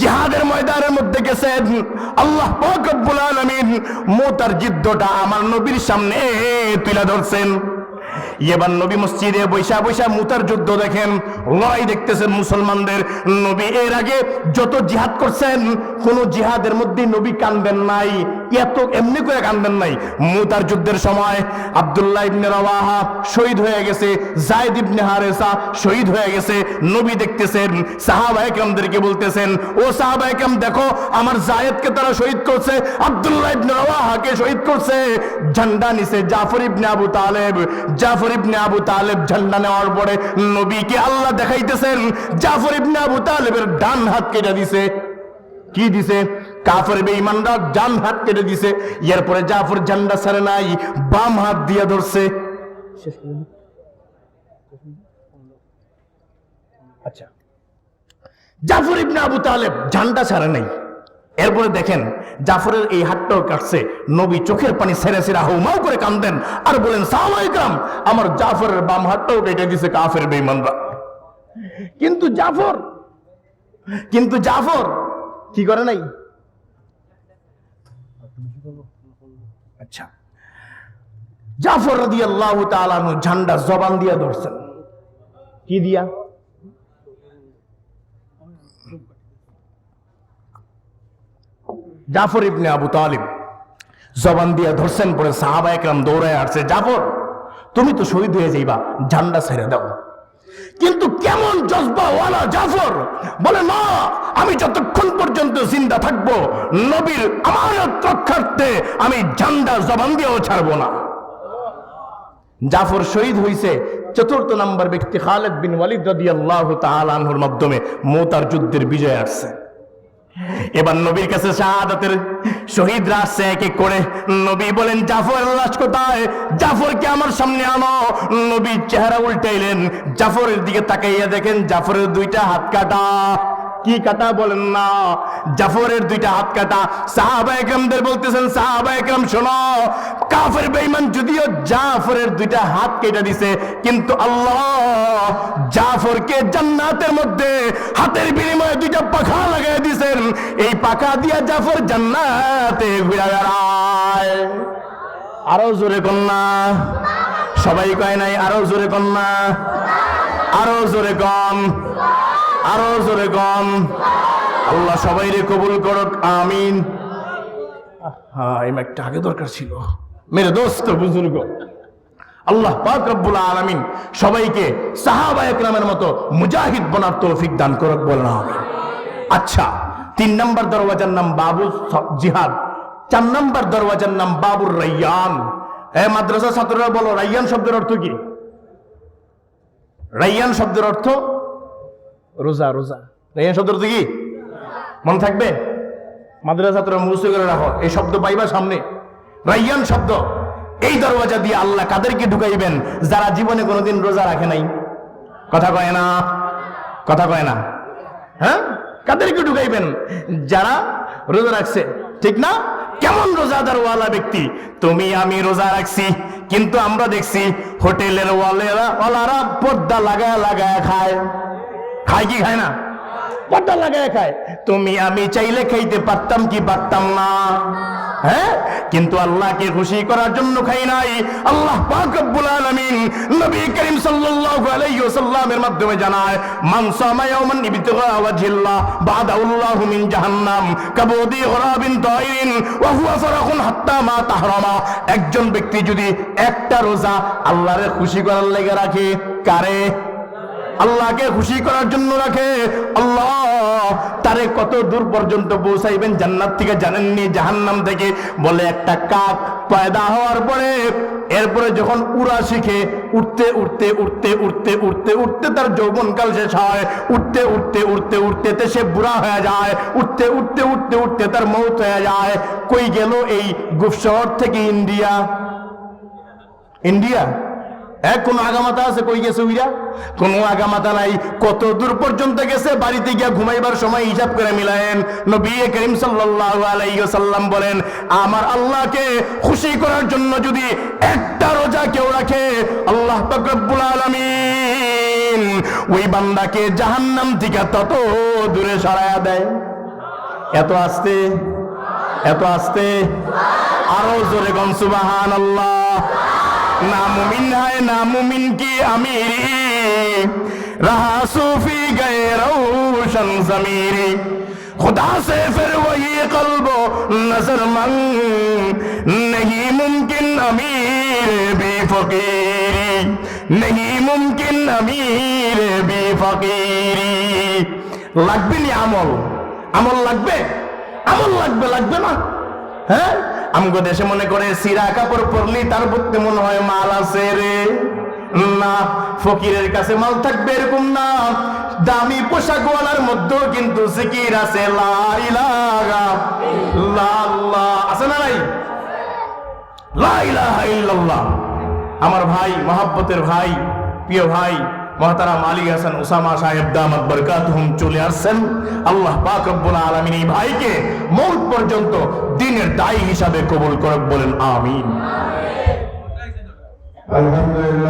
জিহাদের ময়দানের মধ্যে গেছেন আল্লাহ পাক রব্বুল আলামিন। মোতার যুদ্ধটা আমার নবীর সামনে তুলে ধরছেন। এবার নবী মসজিদে বৈশা বৈশা মুতার যুদ্ধ দেখেন, লড়াই দেখতেছেন মুসলমানদের। নবী এর আগে যত জিহাদ করছেন, কোন জিহাদের মধ্যে নবী কানবেন নাই। এত এমনি করে কানবেন নাই। মুতার যুদ্ধের সময় আব্দুল্লাহ ইবনে রাওয়াহা শহীদ হয়ে গেছে জায়দ ইবনে হারেসা শহীদ হয়ে গেছে। নবী দেখতেছেন সাহাবা একরামদেরকে বলতেছেন, ও সাহাবা একরাম দেখো, আমার জায়েদকে তারা শহীদ করছে, আব্দুল্লাহ ইবনে রাওয়াহাকে শহীদ করছে। ঝান্ডা নিছে জাফর ইবনে আবু তালেব। জাফর ইবনে আবু তালেব ঝান্ডা নেওয়ার পরে নবীকে আল্লাহ দেখাইতেছেন, জাফর ইবনে আবু তালেবের ডান হাত কেটে দিছে। কি দিছে? কাফের বেঈমানরা ডান হাত কেটে দিছে। এরপরে জাফর ঝান্ডা ছাড়ে নাই বাম হাত দিয়ে ধরছে। আচ্ছা। জাফর ইবনে আবু তালেব ঝান্ডা ছাড়ে নাই। এরপরে দেখেন জাফরের এই হাতটাও কাটছে। নবী চোখের পানি সেরে সেরা হৌমাও করে কান্দেন আর বলেন সালামাইকাম আমার জাফরের বাম হাতটাও কেটে দিছে কাফের বেঈমানরা। কিন্তু জাফর কিন্তু জাফর কি করে নাই? আচ্ছা জাফর রাদি আল্লাহ তালানু ঝান্ডা জবান দিয়া ধরছেন। কি দিয়া? জাফর ইবনে আবু তালিব জবান দিয়া ধরছেন, পরে সাহাবা একরাম দৌড়ায় আসছে, জাফর, তুমি তো শহীদ হয়ে যাইবা, ঝান্ডা ছেড়ে দাও। কিন্তু কেমন জজবা ওয়ালা জাফর? বলে, না, আমি যতক্ষণ পর্যন্ত জিন্দা থাকব, নবীর আমানত রক্ষার্থে আমি ঝান্ডা জবান দিয়েও ছাড়ব না। জাফর শহীদ হইছে চতুর্থ নাম্বার ব্যক্তি খালেদ বিন ওয়ালিদ রাদিয়াল্লাহু তাআলা আনহুর মাধ্যমে। মোতার যুদ্ধের বিজয় আসছে। এবার নবীর কাছে শাহাদাতের শহীদরা এক এক করে। নবী বলেন, জাফর, লাশ কোথায়? জাফরকে আমার সামনে আনো। নবী চেহারা উল্টাইলেন জাফরের দিকে তাকাইয়া দেখেন, জাফরের দুইটা হাত কাটা। কি কাটা বলেন না? জাফরের দুইটা হাত কাটা। সাহাবা একরামদের বলতেছেন, সাহাবা একরাম, শোনো, কাফের বেঈমান যদিও জাফরের দুইটা হাত কেটে দিছে, কিন্তু আল্লাহ জাফরকে জান্নাতের মধ্যে হাতের বিনিময়ে দুইটা পাখা লাগাই দিছেন। এই পাখা দিয়া জাফর জান্নাতে ঘুরে বেড়ায়। আরও জোরে কন্যা সবাই কয় নাই, আরও জোরে কন্যা আরও জোরে কম আরও জোরে কম। আল্লাহ সবাই রে কবুল করক, আমিন। একটা আগে দরকার ছিল। মেরে দোস্ত, বুজুর্গ। আল্লাহ পাক রব্বুল আলামিন সবাইকে সাহাবা একরামের মতো মুজাহিদ বনার তৌফিক দান করুক, বলেন আমিন। আচ্ছা তিন নম্বর দরওয়াজার নাম বাবু জিহাদ, চার নম্বর দরওয়াজার নাম বাবুর রাইয়ান। এ মাদ্রাসা ছাত্ররা বলো, রাইয়ান শব্দের অর্থ কি? রাইয়ান শব্দের অর্থ রোজা রোজা। রাইয়ান শব্দের কি? মনে থাকবে? মাদ্রাসা ছাত্ররা মুখস্থ করে রাখো। এই শব্দ পাইবা সামনে। রাইয়ান শব্দ। এই দরওয়াজা দিয়ে আল্লাহ কাদেরকে ঢুকাইবেন যারা জীবনে কোনোদিন রোজা রাখে নাই? কথা কয় না? কথা কয় না। হ্যাঁ? কাদেরকে ঢুকাইবেন? যারা রোজা রাখছে। ঠিক না? কেমন রোজাদার ওয়ালা ব্যক্তি? তুমি, আমি রোজা রাখছি, কিন্তু আমরা দেখছি হোটেলের ওয়ালেরা ওয়ালারা পর্দা লাগায় লাগায় খায়। খায় কি খায় না? পর্দা লাগায় খায়। তুমি আমি চাইলে খাইতে পারতাম কি পারতাম না? হ্যাঁ? কিন্তু আল্লাহকে খুশি করার জন্য খাই নাই। আল্লাহ পাক রব্বুল আলামিন নবী করিম সাল্লাল্লাহু আলাইহি ওয়াসাল্লামের মাধ্যমে জানায়, মান সামা ইয়াওমান ইবতিগা ওয়াজহিল্লাহ বাদাউল্লাহু মিন জাহান্নাম, কাবুদি গরাবিন তাইরিন, ওয়া হুয়া ফারাকুন হাত্তা মা তাহরামা। একজন ব্যক্তি যদি একটা রোজা আল্লাহরে খুশি করার লেগে রাখে, কারে? আল্লাহকে খুশি করার জন্য রাখে। আল্লাহ, তারে কত দূর পর্যন্ত পৌঁছাইবেন জান্নাত থেকে জানেননি জাহান্নাম থেকে বলে একটা কাক পয়দা হওয়ার পরে, এরপরে যখন উড়া শিখে উঠতে উঠতে উঠতে উঠতে উঠতে উঠতে তার যৌবনকাল শেষ হয়। উঠতে উঠতে উঠতে উঠতে তে সে বুড়া হয়ে যায়। উঠতে উঠতে উঠতে উঠতে তার মৌত হয়ে যায়। কই গেল এই গুফ শহর থেকে ইন্ডিয়া? ইন্ডিয়া? এক কোন আগামাতা আছে কই গেছে উইরা? কোন আগামাতা নাই। কত দূর পর্যন্ত গেছে? বাড়িতে গিয়া ঘুমাইবার সময় হিসাব করে মিলায়েন। নবী করিম সাল্লাল্লাহু আলাইহি ওয়াসাল্লাম বলেন, আমার আল্লাহকে খুশি করার জন্য যদি একটা রোজা কেউ রাখে, আল্লাহ পাক রব্বুল আলামিন ওই বান্দাকে জাহান্নাম থেকে তত দূরে সরায়া দেয়। এত আস্তে এত আস্তে। আরও জোরে গন সুবাহান আল্লাহ নামুমিন হায় নামুমিন কি আমিরি رہا صوفی گئے روشن ضمیری خدا سے پھر وہی قلب و نظر من نہیں ممکن امیر بھی فقیری نہیں ممکن امیر بھی فقیری লাগবে নি আমল আমল লাগবে আমল লাগবে লাগবে না হ্যাঁ আমগো দেশে মনে করে সিরা কাপড় পরলি তার প্রতি মনে হয় মাল আছে রে। না, ফকিরের কাছে মাল থাকবে এরকম না। দামি পোশাকওয়ালার মধ্যেও কিন্তু জিকির আছে। লা ইলাহা ইল্লাল্লাহ। আছে না নাই? লা ইলাহা ইল্লাল্লাহ। আমার ভাই, মহাব্বতের ভাই, প্রিয় ভাই মহতারা মালিক হাসান ওসামা সাহেব দামাত বরকাতুহুম চলে আসছেন। আল্লাহ পাক রব্বুল আলামিন এই ভাইকে মৌত পর্যন্ত দিনের দায়ী হিসাবে কবুল করুক বলেন, আমিন। আলহামদুলিল্লাহ।